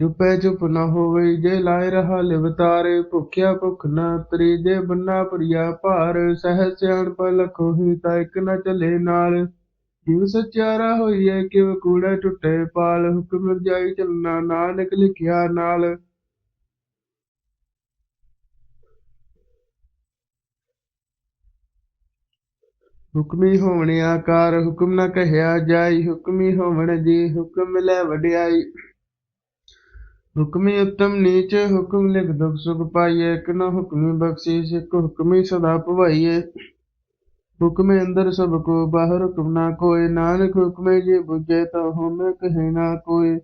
ਚੁਪੈ ਚੁਪ ਨਾ ਹੋਵੇ ਜੇ ਲਾਇ ਰਹਾ ਲਿਵਤਾਰੇ ਭੁਖਿਆ ਭੁਖ ਨਾ ਤਰੀ, ਜੇ ਬੰਨਾ ਭਰੀਆ ਭਾਰ ਸਹਿ ਸਿਆਣਪ ਲਖੋਹੀ ਤਾਂ ਇਕ ਨ ਚਲੇ ਨਾਲ। ਜਿਵ ਸਚਿਆਰਾ ਹੋਈਐ ਕਿਵ ਕੂੜਾ ਟੁੱਟੇ ਪਾਲ, ਹੁਕਮ ਰਜਾਈ ਚੱਲਣਾ ਨਾਨਕ ਲਿਖਿਆ ਨਾਲ। ਹੁਕਮੀ ਹੋਵਣ ਆਕਾਰ, ਹੁਕਮ ਨ ਕਹਿਆ ਜਾਈ, ਹੁਕਮੀ ਹੋਵਣ ਜੀ ਹੁਕਮ ਲੈ ਵਡਿਆਈ। ਹੁਕਮੀ ਉਤਮ ਨੀਚ, ਹੁਕਮ ਲਿਖ ਦੁਖ ਸੁਖ ਪਾਈਐ ਇਕ ਨ ਹੁਕਮੀ ਬਖਸ਼ੀਸ਼, ਇਕ ਹੁਕਮੀ ਸਦਾ ਭਵਾਈਐ ਹੁਕਮੇ ਅੰਦਰ ਸਭ ਕੋ ਬਾਹਰ ਹੁਕਮ ਨਾ ਕੋਇ ਨਾਨਕ ਹੁਕਮੇ ਜੇ ਬੁਝੇ ਤਾਂ ਹਉਮੈ ਕਹੇ ਨਾ ਕੋਇ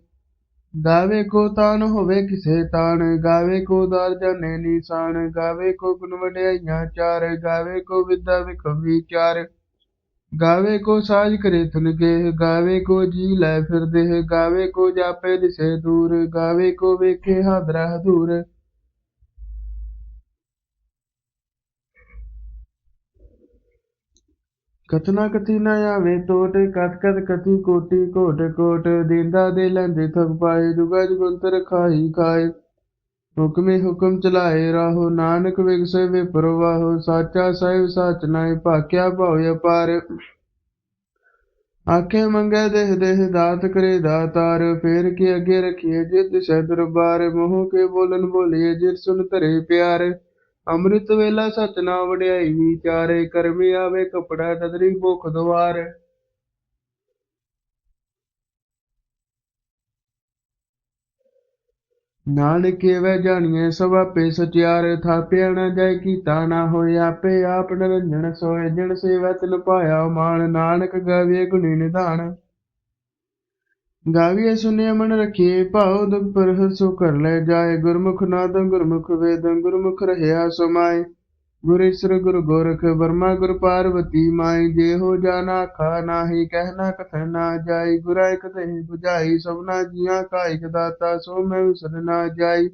ਗਾਵੇ ਕੋ ਤਾਨ ਹੋਵੇ ਕਿਸੇ ਤਾਣ, ਗਾਵੇ ਕੋ ਦਾਰ ਜਾਣੇ ਨੀਸਾਨ, ਗਾਵੇ ਕੋ ਗੁਣ ਵਡਿਆਈਆਂ ਚਾਰ, ਗਾਵੇ ਕੋ ਵਿਦਾ ਵਿਖਮ ਵਿਚਾਰ ਗਾਵੇ ਕੋ ਸਾਜ ਕਰੇ ਤੁਨਗੇ ਗਾਵੇ ਕੋ ਜੀ ਲੈ ਫਿਰਦੇ, ਗਾਵੇ ਕੋ ਜਾਪੇ ਦਿਸੇ ਦੂਰ, ਗਾਵੇ ਕੋ ਵੇਖੇ ਹਾਦਰਾ ਹਦੂਰ। ਕਥਨਾ ਕਥੀ ਨਾ ਆਵੇ ਟੋਟ, ਕਤ ਕਤ ਕਥੀ ਕੋਟੀ ਕੋਟ ਕੋਟ, ਦਿੰਦਾ ਦੇ ਲੈਂਦੇ ਥਕ ਪਾਏ, ਜੁਗਾ ਜੁਗੰਤਰ ਖਾਈ ਖਾਏ ਹੁਕਮੇ ਹੁਕਮ ਚਲਾਏ ਰਾਹੋ, ਨਾਨਕ ਵਿਗਸੇ ਵੇ ਸਾਚਾ ਸਾਹਿਬ ਸਚ ਨਾਏ ਭਾਕਿਆ ਭਾਉ ਅਪਾਰ। ਆਖੇ ਮੰਗੇ ਦੇਹ ਦੇਹ ਦਾਤ ਕਰੇ ਦਾਤਾਰ, ਫੇਰ ਕੇ ਅੱਗੇ ਰਖੀਏ ਜਿਤ ਸੈ ਦਰਬਾਰ, ਮੋਹ ਕੇ ਬੋਲਨ ਬੋਲੀਏ ਜਿਤ ਸੁਨ ਧਰੇ ਪਿਆਰ। ਅੰਮ੍ਰਿਤ ਵੇਲਾ ਸਚ ਨਾ ਵਡਿਆਈ ਵਿਚਾਰੇ, ਕਰਮੀ ਆਵੇ ਕਪੜਾ ਤਦਰੀ ਭੁਖ ਦਵਾਰ ਨਾਨਕੇ ਵੈ ਜਾਣੀਏ ਸਭ ਆਪੇ ਸਚਿਆਰ ਥਾਪਿਆ ਨਾ ਜਾਏ ਕੀਤਾ ਨਾ ਹੋਏ ਆਪੇ ਆਪ ਨਿਰੰਜਨ ਸੋਇ ਜਣ ਸੇਵਾ ਤਿਨ ਪਾਇਆ ਮਾਨ ਨਾਨਕ ਗਾਵੇ ਗੁਣੀ ਨਿਧਾਨ। ਗਾਵੀਏ ਸੁਨਿਆ ਮਨ ਰਖੀਏ ਭਾਉ ਦੁਖ ਪਰ ਸੋ ਕਰ ਲੈ ਜਾਏ ਗੁਰਮੁਖ ਨਾਦ ਗੁਰਮੁਖ ਵੇਦ, ਗੁਰਮੁਖ ਰਹਿਆ ਸਮਾਏ ਗੁਰ ਗੁਰ ਗੋਰਖ ਬਰਮਾ ਗੁਰ ਪਾਰਵਤੀ ਮਾਈ, ਜੇ ਹੋ ਜਾਣਾ ਖਾ ਨਾਹੀ ਕਹਿਣਾ ਕਥੈ ਨਾ ਜਾਈ, ਗੁਰਾ ਇਕ ਤੇ 부ਝਾਈ ਸਭਨਾ ਜੀਆਂ ਕਾ ਇਕ ਦਾਤਾ, ਸੋ ਮੈਂ ਵਿਸਰ ਨਾ ਜਾਈ।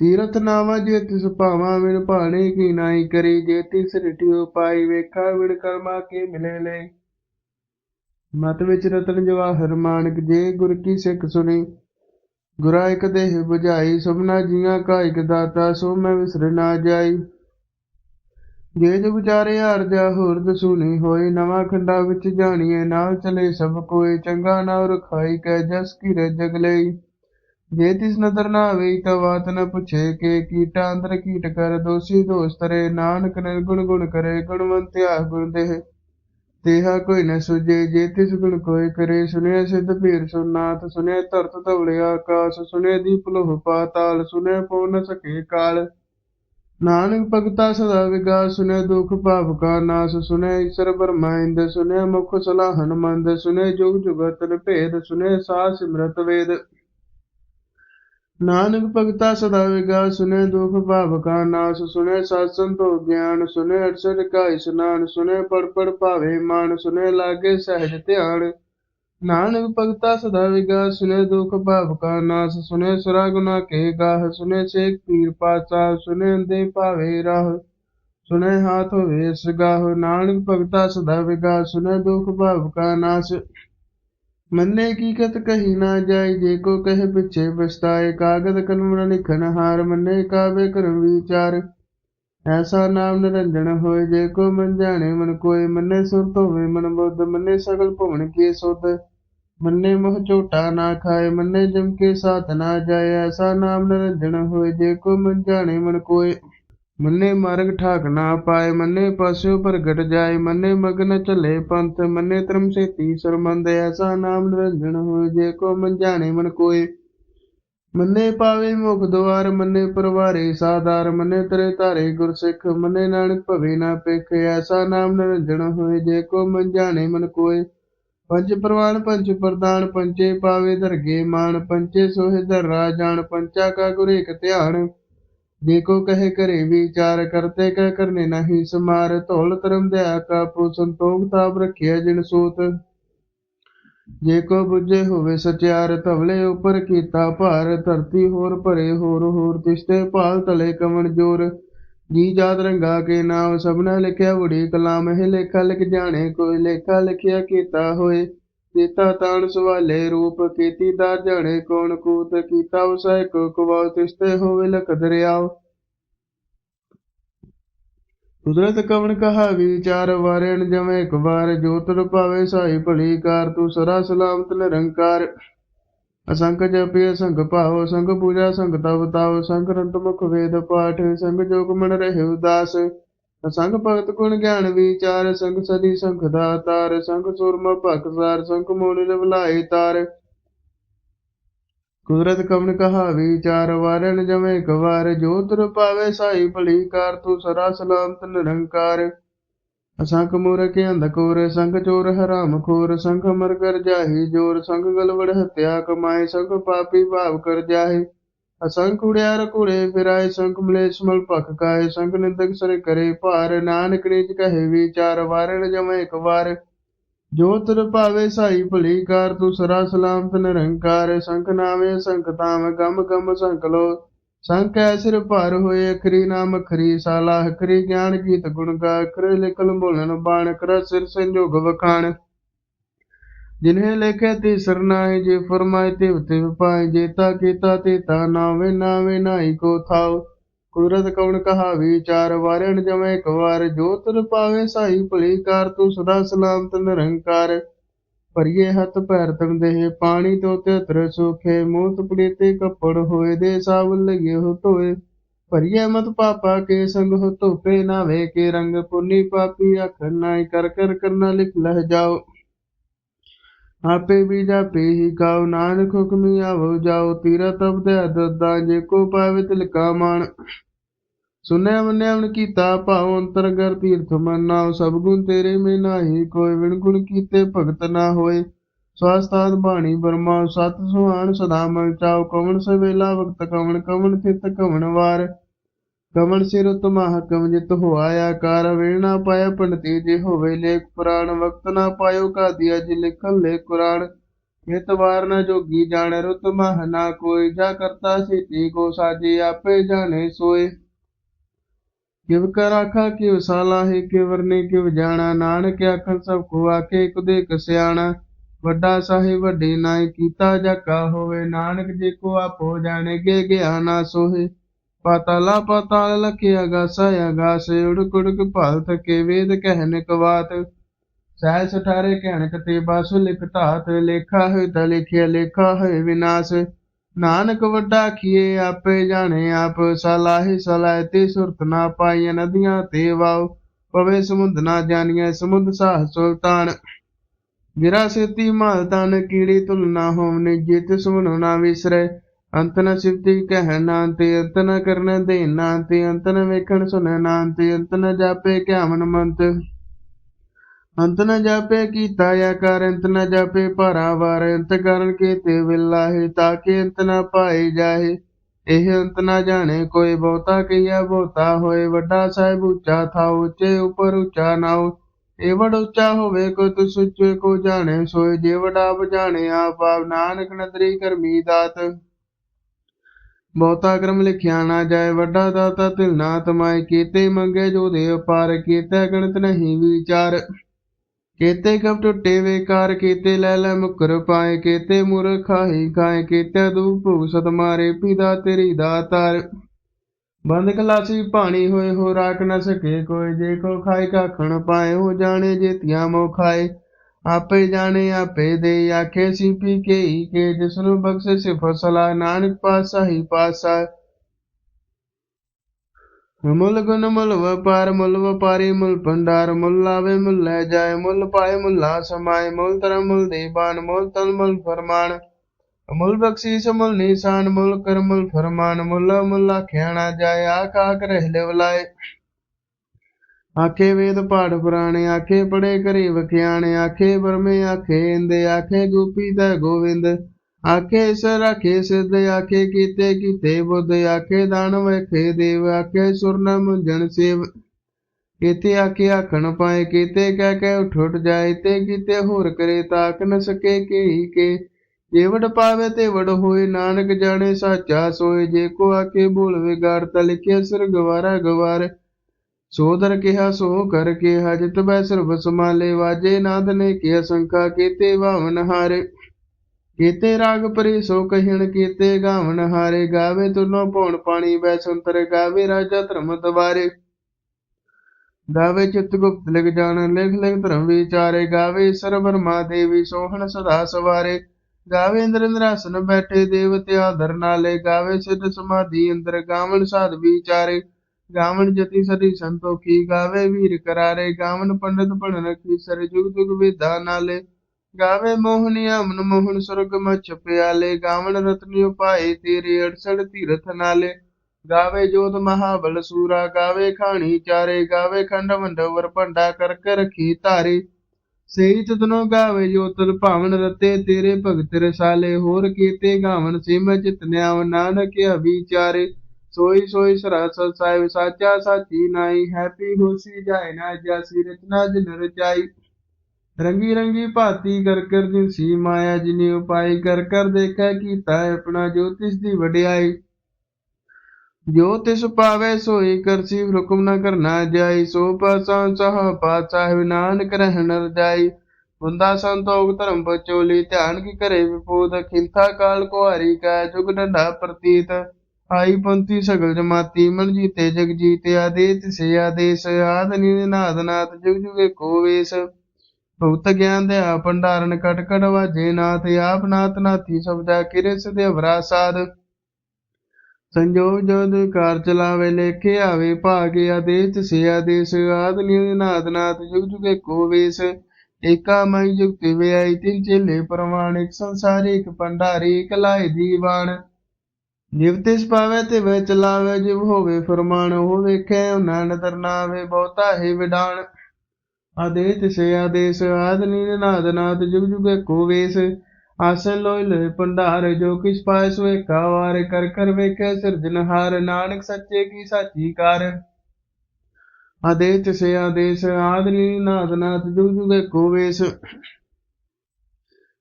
ਤੀਰਥ ਨਾਵਾ ਜੇ ਤਿਸ ਭਾਵਾ ਵਿਣ ਭਾਣੇ ਕੀ ਨਾਈ ਕਰੀ, ਜੇ ਤਿਸ ਰਿਟਿਓ ਪਾਈ, ਵੇਖਾ ਵਿੜ ਕਰਮਾ ਕੇ ਮਿਲੇ ਲੈ ਮਤ ਵਿੱਚ ਰਤਨ ਜਵਾਹਰ ਮਾਨਕ, ਜੇ ਗੁਰ ਕੀ ਸਿੱਖ ਸੁਣੀ, ਗੁਰਾ ਇਕ ਦੇਹ 부ਝਾਈ ਸਭਨਾ ਜੀਆਂ ਕਾ ਇਕ ਦਾਤਾ, ਸੋ ਮੈਂ ਵਿਸਰ ਨਾ ਜਾਈ। ਜੇਜ ਜੁਗ ਚਾਰੇ ਜਾ, ਹੋਰ ਦਸੂਨੀ ਹੋਏ। ਨਵਾਂ ਖੰਡਾ ਵਿੱਚ ਜਾਣੀਏ, ਨਾਲ ਚਲੇ ਸਭ ਕੋਏ। ਚੰਗਾ ਨਾਮ ਰਖਾਈ ਕੈ ਜਸ ਕੀ ਜਗ ਲਈ। ਜੇ ਤਿਸ ਨਦਰ ਨਾ ਆਵੇ ਤਾਂ ਬਾਤ ਨ ਪੁੱਛੇ ਕੇ ਕੀਟਾ ਅੰਦਰ ਕੀਟ ਕਰ, ਦੋਸੀ ਦੋਸਤ ਰੇ ਨਾਨਕ ਨਿਰਗੁਣ ਗੁਣ ਕਰੇ ਗੁਣਵੰਤਿਆ ਗੁਣ ਦੇਹ ਤੇਹਾ ਕੋਈ ਨ ਸੁਝੇ, ਜੇ ਤਿਸ ਗੁਣ ਕੋਈ ਕਰੇ। ਸੁਨਿਆ ਸਿੱਧ ਪੀਰ ਸੁਨਾਤ ਸੁਨਿਆ ਧਰਤ ਧਵਲਿਆ ਆਕਾਸ਼ ਸੁਨਿਆ ਦੀਪ ਲੋਹ ਪਾਤਾਲ ਸੁਨਿਆ ਪਉ ਨ ਸਕੇ ਕਾਲ। ਨਾਨਕ ਭਗਤਾ ਸਦਾ ਵਿਗਾਸ ਸੁਨੈ ਦੁਖ ਭਾਵ ਕਾ ਨਾਸ ਸੁਨੈ ਈਸ਼ਰ ਬਰਮਾਇੰਦ ਸੁਨੈ ਮੁਖ ਸਲਾਹਨ ਮੰਦ ਸੁਨੈ ਜੁਗ ਜੁਗਤ ਭੇਦ ਸੁਨੈ ਸਾ ਸਿਮਰਤ ਵੇਦ। ਨਾਨਕ ਭਗਤਾ ਸਦਾ ਵਿਗਾਸ ਸੁਨੈ ਦੁਖ ਭਾਵ ਕਾ ਨਾਸ ਸੁਨੈ ਸਤ ਸੰਤੋ ਗਿਆਨ ਸੁਨੈ ਅਰਸਦ ਕਾ ਇਸਨਾਨ ਸੁਨੈ ਪੜ ਪੜ ਭਾਵੇ ਮਾਨ ਸੁਨੇ ਲਾਗੇ ਸਹਿਜ ਧਿਆਨ। ਨਾਨਕ ਭਗਤਾ ਸਦਾ ਵਿਗਾ ਸੁਨੇ ਦੁਖ ਭਾਵ ਕਾ ਨਾਸ, ਸੁਨੇ ਸੁਰਾ ਗੁਨਾ ਕੇ ਗਾਹ, ਸੁਨੇ ਸੇਖ ਪੀਰ ਪਾਸਾ, ਸੁਨੇ ਅੰਦੇ ਭਾਵੇ ਰਾਹ, ਸੁਨੇ ਹਾਥ ਹੋਵੇ ਸਗਾਹ, ਨਾਨਕ ਭਗਤਾ ਸਦਾ ਵਿਗਾ ਸੁਨੇ ਦੁਖ ਭਾਵ ਕਾ ਨਾਸ। ਮੰਨੇ ਕੀ ਕਹੀ ਨਾ ਜਾਏ, ਜੇ ਕੋ ਕਹੇ ਪਿਛੇ ਬਸਤਾਏ ਕਾਗਦ ਕਲਮ ਨ ਲਿਖਨ ਹਾਰ, ਮੰਨੇ ਕਾਵੇ ਕਰਮ ਵਿਚਾਰ। ਐਸਾ ਨਾਮ ਨਿਰੰਜਨ ਹੋਏ, ਜੇ ਕੋ ਮਨ ਜਾਣੇ ਮਨ ਕੋਏ, ਮੰਨੇ ਸੁਰਤ ਹੋਵੇ ਮਨ ਬੁੱਧ, ਮੰਨੇ ਸਗਲ ਭਵਨ ਕੀ ਸੁਧ। ਮੰਨੇ ਮੋਹ ਝੋਟਾ ਨਾ ਖਾਏ, ਮੰਨੇ ਜਮ ਕੇ ਸਾਥ ਨਾ ਜਾਏ, ਐਸਾ ਨਾਮ ਨਿਰੰਜਨ ਹੋਏ, ਜੇ ਕੋ ਮਨ ਜਾਣੇ ਮਨ ਕੋਏ। ਮੰਨੇ ਮਾਰਗ ਠਾਕ ਨਾ ਪਾਏ, ਮੰਨੇ ਪਾਸਿਓ ਪ੍ਰਗਟ ਜਾਏ, ਮੰਨੇ ਮਗਨ ਚੱਲੇ ਪੰਥ, ਮੰਨੇ ਤਰਮ ਸੇਤੀ ਸਰਮੰਦ ਐਸਾ ਨਾਮ ਨਿਰੰਜਨ ਹੋਏ, ਜੇ ਕੋ ਮਨ ਜਾਣੇ ਮਨ ਕੋਏ। ਮੰਨੇ ਪਾਵੇ ਮੁਖ ਦੁਆਰ, ਮੰਨੇ ਪਰਵਾਰੇ ਸਾਦਾਰ ਮੰਨੇ ਤਰੇ ਧਾਰੇ ਗੁਰਸਿੱਖ, ਮੰਨੇ ਨਾਨਕ ਭਵੇ ਨਾ ਪੇਖ, ਐਸਾ ਨਾਮ ਨਿਰੰਜਨ ਹੋਏ, ਜੇ ਕੋ ਮਨ ਜਾਣੇ ਮਨ ਕੋਏ। ਪੰਜ ਪ੍ਰਵਾਨ, ਪੰਜ ਪ੍ਰਦਾਨ ਪੰਚੇ ਪਾਵੇ ਦਰਗੇ ਮਾਨ ਪੰਚੇ ਸੋਹਿ ਦਰਾ ਜਾਣ, ਪੰਚਾ ਕਾ ਗੁਰ ਇਕ ਧਿਆਨ। ਜੇ ਕੋ ਕਹੇ ਕਰੇ ਵਿਚਾਰ, ਕਰਤੇ ਕਹਿ ਕਰਨੇ ਨਹੀਂ ਸਮਾਰ। ਧੋਲ ਧਰਮ ਦਇਆ ਕਾ ਪੂ ਸੰਤੋਖ ਤਾਪ ਰਖਿਆ ਜਿਨ ਸੂਤ। ਜੇ ਕੋ ਬੁਝੇ ਹੋਵੇ ਸਚਿਆਰ, ਧਵਲੇ ਉਪਰ ਕੀਤਾ ਭਾਰ। ਧਰਤੀ ਹੋਰ ਭਰੇ ਹੋਰ ਹੋਰ ਤਿਸਤੇ ਭਾਲ ਤਲੇ ਕਮਣ ਜੋਰ। ਜੀ ਜਾਤ ਰੰਗਾ ਕੇ ਨਾਮ ਸਭਨਾ ਲਿਖਿਆ, ਬੁੜੀ ਕਲਾਮ ਹੈ ਲੇਖਾ ਲਿਖ ਜਾਣੇ, ਕੋਈ ਲੇਖਾ ਲਿਖਿਆ ਕੀਤਾ ਹੋਏ। ਕੀਤਾ ਤਾਣ ਸਵਾਲੇ, ਰੂਪ ਕੀਤੀ ਦਾ ਜਾਣੇ, ਕੌਣ ਕੂਤ ਕੀਤਾ ਉਸੈ ਕੋ ਕਵਾਉ ਤਿਸਤੇ ਹੋਵੇ ਲਖ ਦਰਿਆਵ ਕੁਦਰਤ ਕਵਣ ਕਹਾ ਵਿਚਾਰ ਵਾਰਣ ਜਮੈ ਇੱਕ ਵਾਰ ਜੋ ਭਾਵੇ ਸਾਈ ਭਲੀ ਕਾਰ, ਤੂੰ ਸਰਾ ਸਲਾਮਤ ਨਿਰੰਕਾਰ। ਅਸੰਖ ਜਪਿ ਅਸੰਖ ਭਾਵ ਸੰਗ ਪੂਜਾ ਸੰਗ ਤਪ ਤਾਵ ਸੰਗ ਰੰਤ ਮੁਖ ਵੇਦ ਪਾਠ ਸੰਗ ਜੋਗ ਮਨ ਰਹਿ ਉਦਾਸ। ਅਸੰਗ ਭਗਤ ਗੁਣ ਗਿਆਨ ਵਿਚਾਰ ਸੰਗ ਸਦੀ ਸੰਖ ਦਾਤਾਰ ਸੰਗ ਸੁਰਮ ਭਗਸਾਰ ਸੰਗ ਮੋਨ ਰਵਲਾਏ ਤਾਰ। ਕੁਦਰਤ ਕਵਣ ਕਹਾ ਵਿਚਾਰ ਵਾਰਨ ਜਮੈ ਕਵਾਰ ਜੋ ਤੁਰ ਪਾਵੇ ਸਾਈ ਭਲੀ ਕਾਰ, ਤੂੰ ਸਦਾ ਸਲਾਮਤ ਨਿਰੰਕਾਰ। ਅਸੰਖ ਮੂਰਖ ਅੰਧਕੋਰ ਸੰਗ ਚੋਰ ਹਰਾਮ ਖੋਰ ਸੰਗ ਮਰ ਕਰ ਜਾਹੀ ਜੋਰ, ਸੰਗ ਗਲਵੜ ਹਤਿਆ ਕਮਾਏ, ਸੰਗ ਪਾਪੀ ਭਾਵ ਕਰ ਜਾਹੇ। ਅਸੰਖ ਉੜਿਆਰ ਘੋੜੇ ਫਿਰਾਏ, ਸੰਖ ਮਲੇਸ਼ ਮਲ ਭਖ ਕਾਏ ਸੰਗ ਨਿੰਦਕ ਸਰ ਕਰੇ, ਭਾਰ ਨਾਨਕ ਨਿਜ ਕਹੇ, ਵਿਚਾਰ ਵਾਰਨ ਜਮੈ ਇੱਕ ਵਾਰ। ਜੋ ਤਰ ਭਾਵੇ ਸਾਈ ਭਲੀ ਕਾਰ ਤੂੰ ਸਦਾ ਸਲਾਮਤ ਨਿਰੰਕਾਰ, ਸੰਖ ਨਾਵੇਂ, ਸੰਖ ਤਾਮ ਗਮ ਗਮ ਸੰਖ ਲੋ। ਸੰਖ ਐਸਿਰ ਭਰ ਹੋਏ, ਅਖਰੀ ਨਾਮ ਅਖਰੀ, ਸਾਲਾ ਅਖਰੀ ਗਿਆਨ ਗੀਤ ਗੁਣ ਗਾ, ਅਖਰੇ ਲਿਖਲ ਬੋਲਣ ਬਾਣ ਕਰ ਸਿਰ ਸੰਜੋਗ ਵਖਾਣ। ਜਿਨਹਿ ਲਿਖੇ ਤੇ ਸਰਨਾਏ ਜੇ ਫਰਮਾਏ ਤੇ ਉਤੇ ਪਾਏ ਜੇਤਾ ਕੀਤਾ ਤੇ ਤਾ ਨਾਵੇ ਨਾਵੇ ਨਾਹੀ ਕੋ ਥਾਉ। ਕੁਦਰਤ ਕਵਣ ਕਹਾ ਵਿਚਾਰ ਵਾਰਣ ਜਮੈ ਇੱਕ ਵਾਰ, ਜੋ ਤੁਰ ਪਾਵੇ ਸਾਈ ਭਲੀ ਕਾਰ, ਤੂੰ ਸਦਾ ਸਲਾਮਤ ਨਿਰੰਕਾਰ। ਭਰੀਏ ਹੱਥ ਪੈਰ ਤਨ ਦੇਹ ਪਾਣੀ ਤੋਂ ਤੇ ਸੁਖੇ, ਮੂੰਹ ਤੁਪੜੀ ਕੱਪੜ ਹੋਏ ਦੇ ਸਾਬੁਨ ਲਗੇ ਹੋ ਧੋਏ। ਭਰੀਏ ਮਤ ਪਾਪਾ ਕੇ ਸੰਗ ਹੋ ਧੋਪੇ ਨਾ ਕੇ ਰੰਗ, ਪੁੰਨੀ ਪਾਪੀ ਅੱਖ ਨਾਈ ਕਰ ਕਰ ਕਰਨਾ ਲਿਖ ਲਹਿ ਜਾਓ। ਆਪੇ ਵੀ ਜਾਪੇ ਹੀ ਗਾਉ ਨਾਨਕ ਹੁਕਮੀ ਆਵੋ ਜਾਓ, ਤੀਰਾ ਤਪ ਦੇ ਦਦਾ ਜੇ ਕੋ ਪਾਵੇ ਤਿਲਕਾ ਮਾਨ ਸੁਨਿਆ ਮੰਨਿਆ ਮਨ ਕੀਤਾ ਭਾਉ ਅੰਤਰ ਗਰ ਤੀਰਥ ਮਨ ਮਨਾਉ ਸਭ ਗੁਣ ਤੇਰੇ ਮੇ ਨਾਹੀ ਕੋਈ ਵਿਣ ਗੁਣ ਕੀਤੇ ਭਗਤ ਨਾ ਹੋਏ। ਸਵਾਸਤਾਦ ਬਾਣੀ ਬਰਮਾ, ਸਤ ਸੁਹਾਣ ਸਦਾ ਮਨ ਚਾਉ, ਕਵਣ ਸਵੇਲਾ ਵਕਤ, ਕਵਣ ਕਵਣ ਥਿਤ ਕਵਣ ਵਾਰ। ਕਵਣ ਸਿਰ ਤੁਮਹ ਕਮ ਜਿਤ ਹੋਆ ਆਕਾਰ ਵੇਣ ਨਾ ਪਾਇਆ, ਪੰਡਤੀ ਜੇ ਹੋਵੇ ਲੇਖ ਪੁਰਾਣ, ਵਕਤ ਨਾ ਪਾਇਓ ਕਾਦੀਆ ਜੀ ਲਿਖਲ ਲੇ ਕੁਰਾਨ ਵਾਰ ਨ ਜੋਗੀ ਜਾਣੈ ਰੁਤ ਮਹ, ਨਾ ਕੋਈ ਜਾ ਕਰਤਾ ਸਿਤੀ, ਕੋ ਸਾਜੀ ਆਪੇ ਜਾਣੇ ਸੋਏ। ਕਿਵ ਕਰ ਆਖਾ, ਕਿਵ ਸਾਲਾਹੇ ਕਿਵ ਵਰਨੇ ਕਿਵ ਜਾਣਾ, ਨਾਨਕ ਆਖਣ ਸਭ ਕੋ ਆਖੇ, ਇਕ ਦੇ ਸਿਆਣਾ। ਵੱਡਾ ਸਾਹਿਬ, ਵੱਡੇ ਨਾਇ ਕੀਤਾ ਜਾਕਾ ਹੋਵੇ, ਨਾਨਕ ਜੇ ਕੋ ਆਪੋ ਜਾਣੇ, ਗੇ ਗਿਆ ਨਾ ਸੋਹੇ। ਪਾਤਾਲਾ ਪਾਤਾਲ ਲਖਿ ਅਗਾਸਾ ਅਗਾਸ ਉੜਕ ਉੜਕ ਭਾਲ ਥਕੇ ਵੇਦ ਕਹਿਨ ਕਵਾਤ। ਸਹਿ ਸਠਾਰੇ ਕਹਿਣ ਕਤੇ ਬਸ ਲਿਖ ਧਾਤ ਲੇਖਾ ਹੋਇ ਤਾ ਲਿਖਿਆ, ਲੇਖਾ ਹੋਇ ਵਿਨਾਸ਼। ਨਾਨਕ ਵੱਡਾ ਕੀਏ, ਆਪੇ ਜਾਣੇ ਆਪ। ਸਲਾਹੀ ਸਲਾਹ ਤੇ ਸੁਰਤ ਨਾ ਪਾਈਆਂ ਨਦੀਆਂ ਤੇ ਵਾਉ ਪਵੇ ਸਮੁੰਦ ਨਾ ਜਾਣੀਐ, ਸਮੁੰਦ ਸਾਹ ਸੁਲਤਾਨ ਗਿਰਾ ਸੇਤੀ ਮਾਲ ਤਨ, ਕੀੜੀ ਤੁਲ ਨਾ ਹੋਵਨੇ, ਜਿਤ ਸੁਣ ਨਾ ਵਿਸਰੇ। ਅੰਤ ਨ ਸਿਫਤੀ ਕਹਿ ਨਾ ਤੇ ਅੰਤ ਨ ਕਰਨ ਦੇ ਨਾ ਤੇ ਅੰਤ ਨ ਵੇਖਣ ਸੁਣ ਨਾ ਤੇ ਅੰਤ ਨ ਜਾਪੇ, ਕਿਆਵਨ ਮੰਤ। ਅੰਤ ਨ ਜਾਪੇ ਕੀਤਾ ਆਕਾਰ ਅੰਤ ਨ ਜਾਪੇ ਭਾਰਾਵਾਰ ਅੰਤ ਕਰਨ ਕੇ ਤੇ ਵਿਲਾਹੇ ਤਾਕੇ ਅੰਤ ਨ ਪਾਏ ਜਾਹੇ। ਇਹ ਅੰਤ ਨ ਜਾਣੇ ਕੋਈ ਬਹੁਤਾ ਕਈਆ ਬਹੁਤਾ ਹੋਏ, ਵੱਡਾ ਸਾਹਿਬ ਉੱਚਾ ਥਾ ਉੱਚੇ ਉਪਰ ਉੱਚਾ ਨਾਉ। ਇਹ ਉੱਚਾ ਹੋਵੇ ਕੋ ਤੁਸ ਉੱਚੇ ਕੋ ਜਾਣੇ, ਸੋਏ ਜੇ ਬਜਾਣੇ ਆਪ ਆਪ ਨਾਨਕ ਨਦਰੀ ਕਰਮੀ ਦਾਤ। ਬਹੁਤਾ ਕਰਮ ਲਿਖਿਆ ਨਾ ਜਾਏ, ਵੱਡਾ ਦਾਤਾ ਤਿਲ ਨਾ ਤਮਾਏ, ਕੀਤੇ ਮੰਗੇ ਜੋ ਦੇ ਅਪਾਰ ਕੀਤੇ ਗਣਤ ਨਹੀਂ ਵਿਚਾਰ। ਕੀਤੇ ਕਬ ਟੁੱਟੇ ਵੇਕਾਰ ਕੀਤੇ ਲੈ ਲੈ ਮੁਕਰ ਪਾਏ, ਕੀਤੇ ਮੂਰਖ ਖਾਏ, ਕੀਤੇ ਦੂ ਭੁਗ ਸਤ ਮਾਰੇ ਪਿਤਾ ਤੇਰੀ ਦਾਤਾਰ। ਬੰਦ ਕਲਾਸੀ ਪਾਣੀ ਹੋਏ, ਹੋ ਰਾਖ ਨ ਸਕੇ ਕੋਈ, ਜੇ ਕੋ ਖਾਏ ਕਾਖਣ ਪਾਏ, ਹੋ ਜਾਣੇ ਜੇਤੀਆਂ ਮੋ ਖਾਏ ਆਪੇ ਜਾਣੇ, ਆਪੇ ਦੇ, ਆਖੇ ਸੀ ਪੀ ਕੇ ਹੀ ਕੇ ਜਿਸ ਨੂੰ ਬਖਸ਼ੇ ਸਿਫਤ ਸਲਾਹ, ਨਾਨਕ ਪਾਸਾ ਹੀ ਪਾਸਾ ਮੁੱਲ ਗੁਣ ਮੁੱਲ ਵਪਾਰ, ਮੁੱਲ ਵਪਾਰੀ, ਮੁੱਲ ਭੰਡਾਰ, ਮੁੱਲ ਲਾਵੇ, ਮੁੱਲ ਲੈ ਜਾਏ, ਮੁੱਲ ਪਾਏ, ਮੁੱਲਾ ਸਮਾਏ, ਮੁੱਲ ਤਰ ਮੁੱਲ ਦੇਬਾਨ ਮੁੱਲ ਤਨ ਮੁੱਲ ਫਰਮਾਨ। ਮੁੱਲ ਬਖਸ਼ੀਸ, ਮੁੱਲ ਨਿਸ਼ਾਨ, ਮੁੱਲ ਕਰ ਮੁੱਲ ਫਰਮਾਨ। ਮੁੱਲਾ ਮੁੱਲਾ ਖਿਆਣਾ ਜਾਏ, ਆਖ ਆਖ ਰਹਿ ਲਿਵਲਾਏ ਆਖੇ ਵੇਦ ਪਾਠ ਪੁਰਾਣੇ, ਆਖੇ ਪੜੇ ਕਰੇ ਵਖਿਆਣੇ, ਆਖੇ ਬਰਮੇ ਆਖੇ ਇੰਦੇ, ਆਖੇ ਗੋਪੀ ਤੈ ਗੋਵਿੰਦ। ਆਖੇ ਸਰ, ਆਖੇ ਸਿੱਧ, ਆਖੇ ਕੀਤੇ ਕੀਤੇ ਬੁੱਧ, ਆਖੇ ਦਾਨ ਵੇਖੇ ਦੇਵ, ਆਖੇ ਸੁਰ ਮੁੰਜਣ ਸੇਵ। ਕੀਤੇ ਆਖੇ ਆਖਣ ਪਾਏ, ਕੀਤੇ ਕਹਿ ਕੇ ਉਠ ਉਠ ਜਾਏ, ਤੇ ਕੀਤੇ ਹੋਰ ਕਰੇ ਤਾਕ ਨ ਸਕੇ ਕੇਹੀ ਕੇ। ਜੇ ਪਾਵੇ ਤੇ ਵਡ ਹੋਏ, ਨਾਨਕ ਜਾਣੇ ਸਾਚਾ ਸੋਏ, ਜੇ ਕੋ ਆਕੇ ਬੋਲ ਵਿਗਾੜ ਤਾ ਲਿਖਿਆ ਸਿਰ ਗਵਾਰਾ। ਗਵਾਰ ਸੋਦਰ ਕਿਹਾ, ਸੋ ਕਰ ਕਿਹਾ ਜਿਤ ਬੈ ਸਰਬ ਸਮਾਲੇ ਵਾਜੇ ਨਾਦ ਨੇ ਕਿਹਾ ਸੰਖਾ ਕੀਤੇ ਭਾਵਨ ਹਾਰੇ। ਕੀਤੇ ਰਾਗ ਪਰੀ ਸੋ ਕਹਿਣ, ਕੀਤੇ ਗਾਵਣ ਹਾਰੇ, ਗਾਵੇ ਤੁਨੋ ਪੌਣ ਪਾਣੀ ਬੈ ਸੰਤਰ ਗਾਵੇ ਰਾਜਾ ਧਰਮ ਦਵਾਰੇ। ਗਾਵੇ ਚਿਤ ਗੁਪਤ ਲਿਖ ਜਾਣ, ਲਿਖ ਲਿਖ ਧਰਮ ਵਿਚਾਰੇ, ਗਾਵੇ ਈਸ਼ਰ ਬਰਮਾ ਦੇਵੀ ਸੋਹਣ ਸਦਾ ਸਵਾਰੇ। ਗਾਵੇ ਇੰਦਰ ਇੰਦਰਾਸਨ ਬੈਠੇ ਦੇਵਤੇ ਆਦਰ ਗਾਵੇ ਸਿੱਧ ਸਮਾਧੀ ਅੰਦਰ ਗਾਵਣ ਸਾਧ ਵਿਚਾਰੇ। ਗਾਵਣ ਜਤੀ ਸਦੀ ਸੰਤੋਖੀ, ਗਾਵੇ ਵੀਰ ਕਰਾਰੇ, ਗਾਵਣ ਪੰਡਤ ਪੜਨ ਕੀ ਸਰ ਜੁਗ ਜੁਗ ਵਿਧਾ ਨਾਲੇ। ਗਾਵੇ ਮੋਹਨੀ ਅਮਨ ਮੋਹਨ ਸੁਰਗ ਮਛ ਪਿਆਲੇ ਗਾਵਨ ਰਤਨੀ ਉਪਾਏ ਤੇਰੇ 68 ਤੀਰਥ ਨਾਲੇ। ਗਾਵੇ ਜੋਤ ਮਹਾਬਲ ਸੂਰਾ, ਗਾਵੇ ਖਾਣੀ ਚਾਰੇ, ਗਾਵੇ ਖੰਡ ਮੰਡਵਰ ਭੰਡਾ ਕਰ ਰਖੀ ਧਾਰੇ। ਸਹੀ ਤਤਨੋ ਗਾਵੇ ਜੋ ਭਾਵਨ ਰਤੇ, ਤੇਰੇ ਭਗਤ ਰਸਾਲੇ, ਹੋਰ ਕੀਤੇ ਗਾਵਨ ਸਿਮ ਚਿਤ ਨਿਆਵ ਨਾਨਕ ਵਿਚਾਰੇ ਸੋਈ ਸੋਈ ਸਰਾਸ ਸਾਹਿਬ, ਸਾਚਾ ਸਾਚੀ ਨਾਈ ਹੈਪੀ ਹੋਸੀ ਜਾਏ ਨਾ ਜਾਸੀ, ਰਚਨਾ ਜਿਨ ਰਚਾਈ ਰੰਗੀ ਰੰਗੀ ਭਾਤੀ ਕਰ ਕਰ ਜਿਨ ਸੀ ਮਾਇਆ ਜਿਨੇ ਉਪਾਈ ਕਰ ਕਰ ਦੇਖੈ ਕੀਤਾ ਆਪਣਾ ਜੋਤਿਸ਼ ਦੀ ਵਡਿਆਈ। ਜੋ ਤਿਸ ਪਾਵੇ ਸੋਈ ਕਰਸੀ ਹੁਕਮ ਨ ਕਰਨਾ ਜਾਈ। ਸੋ ਪਾਸਾਂ ਸਹ ਪਾਤ ਸਾਹਿਬ ਨਾਨਕ ਰਹਿਣ ਰਜਾਈ ਬੰਦਾ ਸੰਤੋਖ ਧਰਮ ਬਚੋਲੀ ਧਿਆਨ ਕੀ ਕਰੇ ਵਿਪੂਤ ਖਿੰਥਾ ਕਾਲ ਕੁਹਾਰੀ ਕਾ ਜੁਗ ਡੰਡਾ ਪ੍ਰਤੀਤ। ਆਈ ਪੰਥੀ ਸਗਲ ਜਮਾਤੀ ਮਨ ਜੀਤੇ ਜਗ ਜੀਤੇ ਆਦੇਤ ਸੇ ਆਦੇਸ ਆਦ ਨਿਨਾਦ ਨਾਥ ਜੁਗ ਜੁਗ ਕੋ ਭਗਤ ਗਿਆਨ ਦੇ ਆ ਭੰਡਾਰਨ ਕਟ ਕਟ ਵਾਜੇ ਨਾਥ ਆਪ ਨਾਥ ਨਾਥੀ ਸਬਦਾ ਕਿਰਸ ਦੇ ਅਵਰਾ ਸਾਧ। ਸੰਜੋਗ ਜਦ ਕਾਰ ਚਲਾਵੇ, ਲੇਖੇ ਆਵੇ, ਭਾਗੇ ਆਦੇਸ਼, ਸੇ ਆਦੇਸ਼, ਆਦ ਨਿਨਾਦ ਨਾਥ ਜੁਗ ਜੁਗੇ ਕੋ ਵੇਸ। ਏਕਾ ਮਈ ਜੁਗਤੀ ਵਿਆਈ ਤਿੰਨ ਚੇਲੇ ਪ੍ਰਮਾਣ ਇੱਕ ਸੰਸਾਰੀ, ਇੱਕ ਭੰਡਾਰੀ, ਇਕ ਲਾਏ ਦੀਵਾਨ। ਜਿਵ ਤਿਸ ਪਾਵੇ ਤੇ ਵੇ ਚਲਾਵੇ, ਜਿਵ ਹੋਵੇ ਫਰਮਾਨ, ਉਹ ਵੇਖੇ ਉਹਨਾਂ ਨਦਰ ਬਹੁਤਾ ਹੀ ਵਿਡਾਣ ਆਦੇਸ਼ ਸੇ ਆਦੇਸ਼, ਆਦ ਨਿਨਾਦ ਨਾਥ ਜੁਗ ਜੁਗੇ ਕੋ ਵੇਸ। ਆਸਨ ਲੋਇ ਲੈ ਭੰਡਾਰ ਜੋ ਕਿਛ ਪਾਇ ਸੋਏ ਕਾਵਾਰ ਕਰ ਕਰ ਵੇਖੇ ਸਿਰਜਨਹਾਰ ਨਾਨਕ ਸੱਚੇ ਕੀ ਸਾਚੀ ਕਾਰ। ਆਦੇਸ਼ ਸੇ ਆਦੇਸ਼, ਆਦਿ ਨਾਦ ਨਾਥ ਜੁਗ ਜੁਗੇ ਕੋ ਵੇਸ।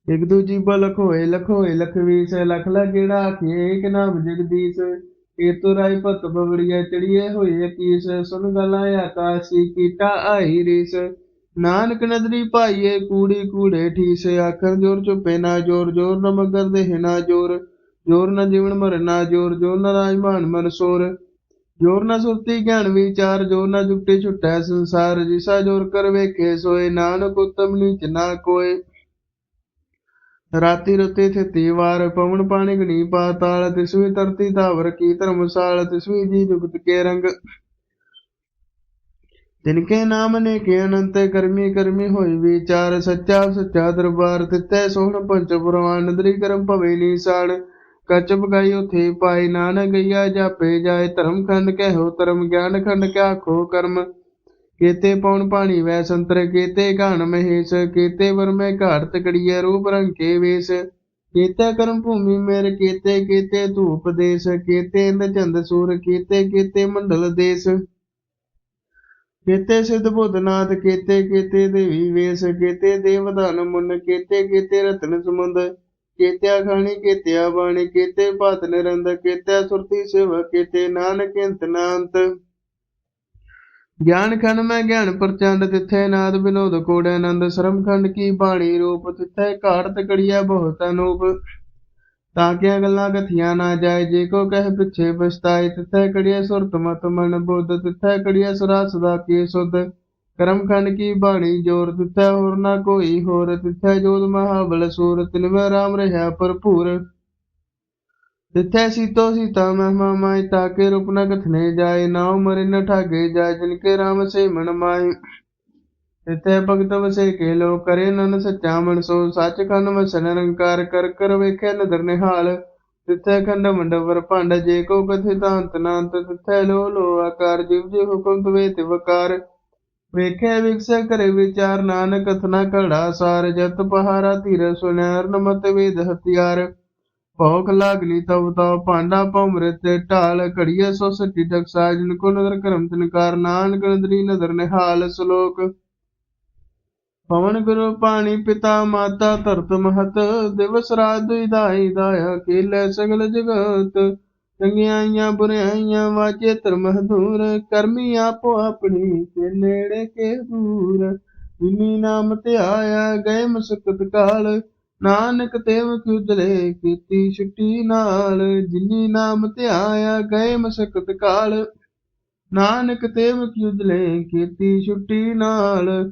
ਇਕ ਦੂਜੀ ਬਲਖ ਹੋਏ ਲਖ ਹੋਏ ਲਖ ਵੀਸ ਲਗੇੜਾ ਆਖੀਏ, ਏਕ ਨਾਮ ਜਗਦੀਸ਼ ਏ ਤੁਰਾਈ ਪਤ ਬਵੜੀਏ ਚੜੀਏ ਹੋਏ ਕੀਸ, ਸੁਨ ਗਲਾਂ ਆਕਾਸ਼ੀ ਕੀਟਾ ਆਈ ਰੀਸ। ਨਾਨਕ ਨਦਰੀ ਭਾਈਏ, ਕੂੜੀ ਕੂੜੇ ਠੀਸੇ ਆਖਰ ਜੋਰ ਚੁਪੇ, ਨਾ ਜੋਰ ਜੋਰ ਨ ਮਗਰ ਦੇਹ ਨਾ ਜੋਰ ਜੋਰ ਨ ਜੀਵਨ ਮਰ ਜੋਰ ਜੋਰ ਨ ਰਾਜਮਾਨ ਮਨ ਸੋਰ। ਜੋਰ ਨ ਸੁਰਤੀ ਗਿਆਨ ਵਿਚਾਰ, ਜੋਰ ਨ ਜੁਗਤੇ ਛੁਟੈ ਸੰਸਾਰ, ਜਿਸਾ ਜੋਰ ਕਰ ਵੇਖੇ ਸੋਏ, ਨਾਨਕ ਉਤਮ ਨੀਚ ਨਾ ਕੋਏ। ਰਾਤੀ ਰਤੇ ਥਿਤੀ ਵਾਰ, ਪਵਨ ਪਾਣੀ ਗਣੀ ਪਾਤਾਲ, ਤਿਸਵੀ ਧਰਤੀ ਧਾਵਰ ਕੀ ਧਰਮਸਾਲ, ਤਿਸਵੀ ਜੀ ਜੁਗਤ ਕੇ ਰੰਗ। ਤਿਨਕੇ ਨਾਮ ਨੇ ਕੇ ਅਨੰਤ ਕਰਮੀ ਕਰਮੀ ਹੋਈ ਵਿਚਾਰ, ਸੱਚਾ ਸੱਚਾ ਦਰਬਾਰ ਤਿੱਤੈ ਸੋਹਣ ਪੰਚ ਪੁਰਾਨ ਨਦਰੀ ਕਰਮ ਭਵੇ ਨੀਸਾਨ ਕਚ ਬਗਾਈ ਉਥੇ ਪਾਈ, ਨਾਨਕ ਗਈਆ ਜਾਪੇ ਜਾਏ, ਧਰਮ ਖੰਡ ਕਹਿਓ, ਧਰਮ ਗਿਆਨ ਖੰਡ ਕਿਆ ਖੋ ਕਰਮ। ਕੀਤੇ ਪੌਣ ਪਾਣੀ ਵੈ ਸੰਤਰ, ਕੀਤੇ ਗਾਣ ਮਹੇਸ਼, ਕੀਤੇ ਵਰਮੈ ਘਾਟ ਤਕੜੀਏ ਰੂਪ ਰੰਗ ਕੇ ਵੇਸ। ਕੀਤੇ ਕਰਮ ਭੂਮੀ ਮੇਰ, ਕੀਤੇ ਕੀਤੇ ਧੂਪ ਦੇਸ, ਕੀਤੇ ਇੰਦ ਚੰਦ ਸੂਰ, ਕੀਤੇ ਕੀਤੇ ਮੰਡਲ ਦੇਸ। ਕੀਤੇ ਸਿੱਧ ਬੁੱਧਨਾਥ ਕੀਤੇ ਕੀਤੇ ਦੇਵੀ ਵੇਸ, ਕੀਤੇ ਦੇਵਦਾਨ ਮੁੰਨ, ਕੀਤੇ ਕੀਤੇ ਰਤਨ ਸਮੁੰਦ ਕੀਤਿਆ ਖਾਣੀ, ਕੀਤਿਆ ਬਾਣੀ, ਕੀਤੇ ਭਾਤ ਨਿਰੰਦ, ਕੀਤਿਆ ਸੁਰਤੀ ਸਿਵ, ਕੇਤੇ ਨਾਨਕ ਇੰਤ ਨਾੰਤ। ਗਿਆਨ ਖੰਡ ਮੈਂ ਗਿਆਨ ਪ੍ਰਚੰਡ, ਤਿੱਥੇ ਨਾਦ ਬਿਨੋਦ ਕੋੜ ਆਨੰਦ ਸ਼ਰਮ ਖੰਡ ਕੀ ਬਾਣੀ ਰੂਪ, ਤਿੱਥੇ ਘਾਟ ਤਕੜੀਆ ਬਹੁਤ ਅਨੂਪ ਤਾਕਿਆ ਗੱਲਾਂ ਕਥੀਆਂ ਨਾ ਜਾਏ, ਜੇ ਕੋ ਕਹਿ ਪਿੱਛੇ ਪਛਤਾਏ, ਤਿੱਥੇ ਕੜੀਏ ਸੁਰਤ ਮਤ ਮਨ ਬੁੱਧ, ਤਿਥੈ ਕੜੀਏ ਸੁਰਾ ਸਦਾ ਕੀ ਸੁਧ? ਕਰਮ ਖੰਡ ਕੀ ਬਾਣੀ ਜੋਰ, ਤਿਥੈ ਹੋਰ ਨਾ ਕੋਈ ਹੋਰ, ਤਿਥੈ ਜੋਤ ਮਹਾਬਲ ਸੂਰ, ਤਿਨ ਮੈਂ ਰਾਮ ਰਹਾ ਭਰਪੂਰ। ਤਿੱਥੇ ਸੀਤੋ ਸੀਤਾ ਮਹਿਮਾ ਮਾਈ ਤਾਕੇ ਰੂਪ ਨ ਕਥਨੇ ਜਾਏ, ਨਾਉ ਮਰੇ ਨ ਠਾਗੇ ਜਾਏ, ਜਿਨ ਕੇ ਰਾਮ ਸੇ ਮਨ ਮਾਈ ਤਿੱਥੇ ਭਗਤ ਵਸੇ ਕੇ ਲੋ ਕਰੇ ਨਨ ਸੱਚਾ ਮਨ ਸੋ ਸੱਚ ਖੰਡ ਵਸਨ ਨਿਰੰਕਾਰ ਕਰ ਕਰ ਵੇਖੇ ਨਦਰ ਨਿਹਾਲ। ਤਿੱਥੇ ਖੰਡ ਮੰਡਵਰ ਭੰਡ, ਜੇ ਕੋ ਕਥੇ ਤਾਂਤ ਨਾਂਤ, ਤਿੱਥੇ ਲੋ ਲੋ ਆਕਾਰ, ਜਿਵ ਜੇ ਹੁਕਮ ਤਵੇ ਤੇ ਵਕਾਰ। ਵੇਖੇ ਵਿਕਸੇ ਕਰੇ ਵਿਚਾਰ, ਨਾਨਕ ਕਥਨਾ ਘੜਾ ਸਾਰ, ਜਤ ਪਹਾਰਾ ਧੀਰ ਸੁਨਿਆਰ ਨਮਤ ਵੇਦ ਹਥਿਆਰ। ਭੌਖ ਲਾਗਨੀ ਤਬ ਤਉ ਭਾਂਡਾ ਭਮਰੇ ਢਾਲ ਘੜੀਏ ਸੋ ਸੱਚੀ ਟਕਸਾ ਜਿਨ ਕੋ ਨਦਰ ਕਰਮ ਤਿਨਕਾਰ ਨਾਨਕ ਨਦਰੀ ਨਦਰ ਨਿਹਾਲ, ਸ਼ਲੋਕ ਪਵਨ ਗੁਰੂ ਪਾਣੀ ਪਿਤਾ ਮਾਤਾ ਧਰਤ ਮਹਤ, ਦਿਵਸ ਰਾਤ ਦੁਇ ਦਾਈ ਦਾਇਆ ਕੀਲੇ ਸਗਲ ਜਗਤ। ਚੰਗਿਆਈਆਂ ਬੁਰਾਈਆਂ ਵਾਜੇ ਧਰਮ ਹਦੂਰ ਕਰਮੀ ਆਪੋ ਆਪਣੀ ਤੇ ਨੇੜੇ ਕੇ ਦੂਰ। ਜਿਨੀ ਨਾਮ ਤੇ ਆਇਆ ਗਏ ਮੁਸਕਤ ਕਾਲ, ਨਾਨਕ ਤੇਵ ਮੁਖ ਕੀਤੀ ਛੁੱਟੀ ਨਾਲ। ਜਿਨੀ ਨਾਮ ਤੇ ਆਇਆ ਗਏ ਮੁਸਕਤ ਕਾਲ, ਨਾਨਕ ਤੇਵ ਮੁਖ ਕੀਤੀ ਛੁੱਟੀ ਨਾਲ।